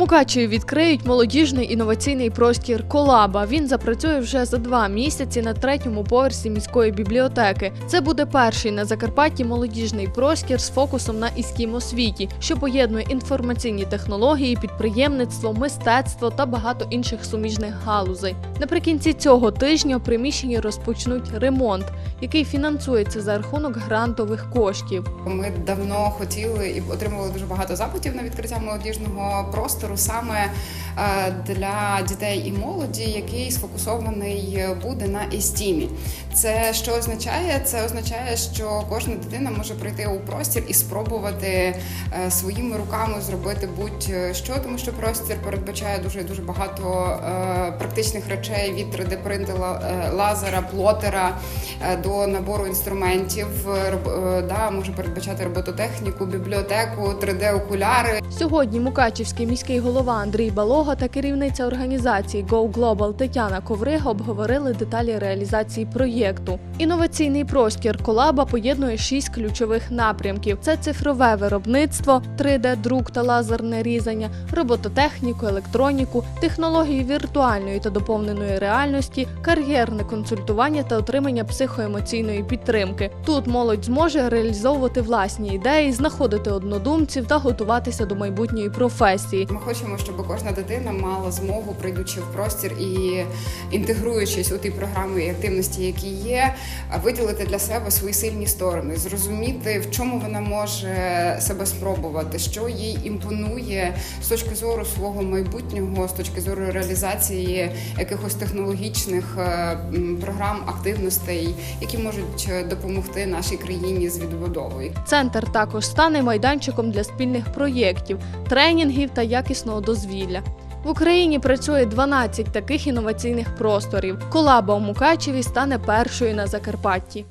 Мукачеві відкриють молодіжний інноваційний простір Колаба. Він запрацює вже за два місяці на третьому поверсі міської бібліотеки. Це буде перший на Закарпатті молодіжний простір з фокусом на іськім освіті, що поєднує інформаційні технології, підприємництво, мистецтво та багато інших суміжних галузей. Наприкінці цього тижня в приміщенні розпочнуть ремонт, який фінансується за рахунок грантових коштів. Ми давно хотіли і отримували дуже багато запитів на відкриття молодіжного простору саме е, для дітей і молоді, який сфокусований буде на естімі. Це що означає? Це означає, що кожна дитина може прийти у простір і спробувати е, своїми руками зробити будь-що, тому що простір передбачає дуже дуже багато е, практичних речей від 3D принтера, е, лазера, плотера до набору інструментів. Да, може передбачати робототехніку, бібліотеку, 3D-окуляри. Сьогодні Мукачівський міський голова Андрій Балога та керівниця організації Go Global Тетяна Коврига обговорили деталі реалізації проєкту. Інноваційний простір колаба поєднує шість ключових напрямків: це цифрове виробництво, 3D-друк та лазерне різання, робототехніку, електроніку, технології віртуальної та доповненої реальності, кар'єрне консультування та отримання психоемоційної підтримки. Тут молодь зможе реалізовувати власні ідеї, знаходити однодумців та готуватися до майбутньої професії. Хочемо, щоб кожна дитина мала змогу, прийдучи в простір і інтегруючись у ті програми і активності, які є, виділити для себе свої сильні сторони, зрозуміти, в чому вона може себе спробувати, що їй імпонує з точки зору свого майбутнього, з точки зору реалізації якихось технологічних е, програм, активностей, які можуть допомогти нашій країні з відбудовою. Центр також стане майданчиком для спільних проєктів, тренінгів та якісного дозвілля. В Україні працює 12 таких інноваційних просторів. Колаба у Мукачеві стане першою на Закарпатті.